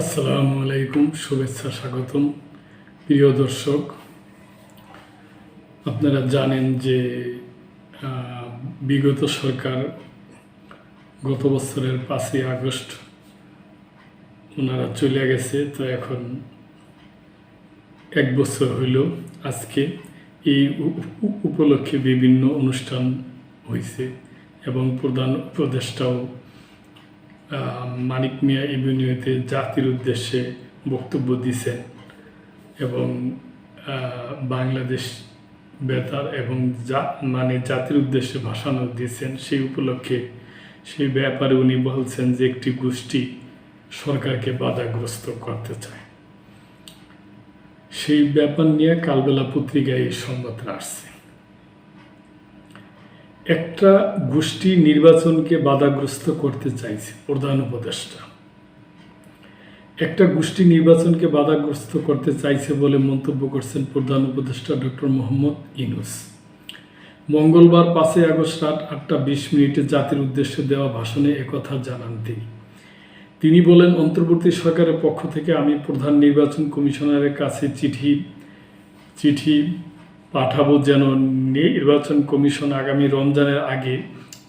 আসসালামু আলাইকুম, শুভেচ্ছা স্বাগতম। প্রিয় দর্শক, আপনারা জানেন যে বিগত সরকার গত বছরের পাঁচই আগস্ট ওনারা চলে গেছে। তো এখন এক বছর হইল আজকে এই উপলক্ষে বিভিন্ন অনুষ্ঠান হয়েছে এবং প্রধান উপদেষ্টাও মানিক মিয়া এভিনিউতে জাতির উদ্দেশ্যে বক্তব্য দিছেন এবং বাংলাদেশ বেতার এবং যা মানে জাতির উদ্দেশ্যে ভাষণও দিয়েছেন সেই উপলক্ষে। সেই ব্যাপারে উনি বলছেন যে একটি গোষ্ঠী সরকারকে বাধাগ্রস্ত করতে চায়। সেই ব্যাপার নিয়ে কালবেলা পত্রিকায় এই সংবাদটা আসছে। একটা গোষ্ঠী নির্বাচনকে বাধাগ্রস্ত করতে চাইছে প্রধান উপদেষ্টা। একটা গোষ্ঠী নির্বাচনকে বাধাগ্রস্ত করতে চাইছে বলে মন্তব্য করছেন প্রধান উপদেষ্টা ডক্টর মোহাম্মদ ইনুস মঙ্গলবার পাঁচই আগস্ট রাত আটটা বিশ মিনিটে জাতির উদ্দেশ্যে দেওয়া ভাষণে একথা জানান তিনি। তিনি বলেন, অন্তর্বর্তী সরকারের পক্ষ থেকে আমি প্রধান নির্বাচন কমিশনারের কাছে চিঠি চিঠি পাঠাবো যেন নির্বাচন কমিশন আগামী রমজানের আগে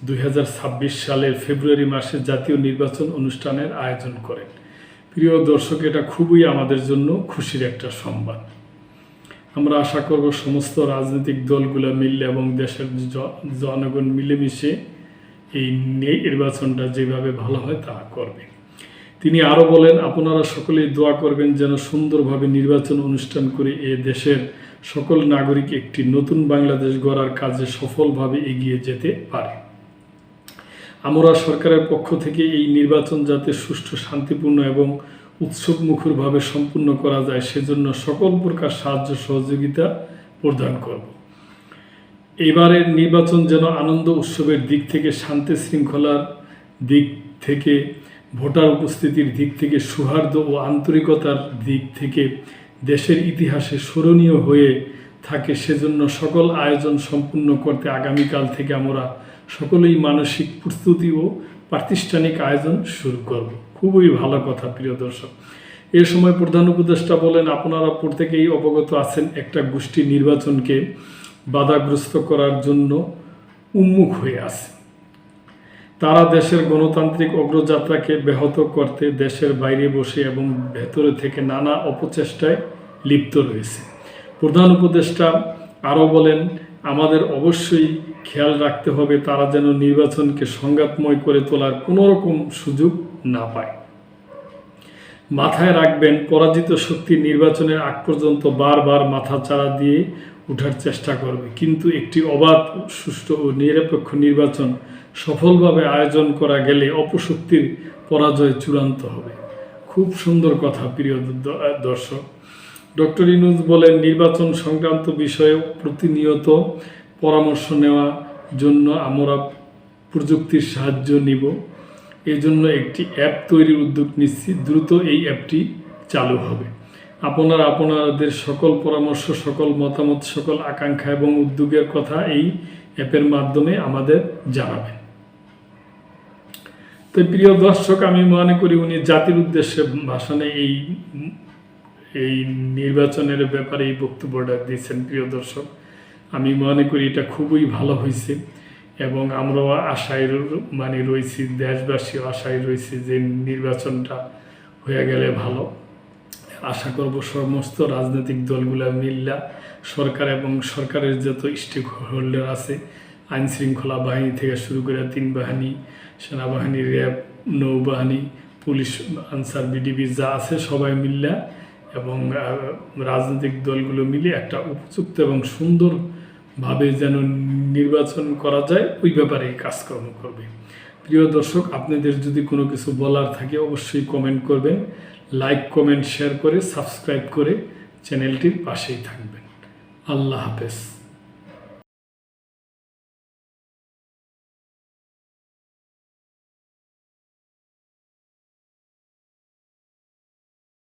দুই হাজার ছাব্বিশ সালের ফেব্রুয়ারি মাসে জাতীয় নির্বাচন অনুষ্ঠানের আয়োজন করেন। প্রিয় দর্শক, এটা খুবই আমাদের জন্য খুশির একটা সংবাদ। আমরা আশা করব সমস্ত রাজনৈতিক দলগুলো মিললে এবং দেশের জনগণ মিলেমিশে এই নির্বাচনটা যেভাবে ভালো হয় তা করবে। তিনি আরও বলেন, আপনারা সকলেই দোয়া করবেন যেন সুন্দরভাবে নির্বাচন অনুষ্ঠান করে এ দেশের সকল নাগরিক একটি নতুন বাংলাদেশ গড়ার কাজে সফলভাবে এগিয়ে যেতে পারে। আমরা সরকারের পক্ষ থেকে এই নির্বাচন যাতে সুষ্ঠু, শান্তিপূর্ণ এবং উৎসব মুখরভাবে সম্পূর্ণ করা যায়, সেজন্য সকল প্রকার সাহায্য, সহযোগিতা প্রদান করব। এবারের নির্বাচন যেন আনন্দ উৎসবের দিক থেকে, শান্তি শৃঙ্খলার দিক থেকে, ভোটার উপস্থিতির দিক থেকে, সৌহার্দ্য ও আন্তরিকতার দিক থেকে দেশের ইতিহাসে স্মরণীয় হয়ে থাকে সেজন্য সকল আয়োজন সম্পূর্ণ করতে আগামীকাল থেকে আমরা সকলেই মানসিক প্রস্তুতি ও প্রাতিষ্ঠানিক আয়োজন শুরু করব। খুবই ভালো কথা, প্রিয় দর্শক। এ সময় প্রধান উপদেষ্টা বলেন, আপনারা প্রত্যেকেই অবগত আছেন, একটা গোষ্ঠী নির্বাচনকে বাধাগ্রস্ত করার জন্য উন্মুখ হয়ে আছে। তারা দেশের গণতান্ত্রিক অগ্রযাত্রাকে ব্যাহত করতে দেশের বাইরে বসে এবং ভেতরে থেকে নানা অপচেষ্টায় লিপ্ত রয়েছে। প্রধান উপদেষ্টা আরও বলেন, আমাদের অবশ্যই খেয়াল রাখতে হবে তারা যেন নির্বাচনকে সংঘাতময় করে তোলার কোনো রকম সুযোগ না পায়। মাথায় রাখবেন, পরাজিত শক্তি নির্বাচনের আগ পর্যন্ত বারবার মাথা চাড়া দিয়ে উঠার চেষ্টা করবে। কিন্তু একটি অবাধ, সুষ্ঠু ও নিরপেক্ষ নির্বাচন সফলভাবে আয়োজন করা গেলে অপশক্তির পরাজয় চূড়ান্ত হবে। খুব সুন্দর কথা, প্রিয় দর্শক। ডক্টর ইনুজ বলেন, নির্বাচন সংক্রান্ত বিষয়ে প্রতিনিয়ত পরামর্শ নেওয়া জন্য আমরা প্রযুক্তির সাহায্য নিব। এজন্য একটি অ্যাপ তৈরির উদ্যোগ নিচ্ছি। দ্রুত এই অ্যাপটি চালু হবে। আপনারা, আপনাদের সকল পরামর্শ, সকল মতামত, সকল আকাঙ্ক্ষা এবং উদ্যোগের কথা এই অ্যাপের মাধ্যমে আমাদের জানাবেন। তো প্রিয় দর্শক, আমি মনে করি উনি জাতির উদ্দেশ্যে ভাষণে এই এই নির্বাচনের ব্যাপারে এই বক্তব্যটা দিয়েছেন প্রিয় দর্শক। আমি মনে করি এটা খুবই ভালো হয়েছে এবং আমরাও আশায় মানে রয়েছি, দেশবাসী আশায় রয়েছি যে নির্বাচনটা হয়ে গেলে ভালো। আশা করব সমস্ত রাজনৈতিক দলগুলো মিল্লা সরকার এবং সরকারের যত স্টেক হোল্ডার আছে আইন শৃঙ্খলা বাহিনী থেকে শুরু করে তিন বাহিনী সেনাবাহিনী, র্যাব, নৌবাহিনী, পুলিশ, আনসার বিডিবি যা আছে সবাই মিল্লা এবং রাজনৈতিক দলগুলো মিলে একটা উপযুক্ত এবং সুন্দরভাবে যেন নির্বাচন করা যায়, ওই ব্যাপারে কাজকর্ম করবে। প্রিয় দর্শক, আপনাদের যদি কোনো কিছু বলার থাকে অবশ্যই কমেন্ট করবেন লাইক কমেন্ট শেয়ার করে সাবস্ক্রাইব করে চ্যানেলটির পাশেই থাকবেন। আল্লাহ হাফেজ।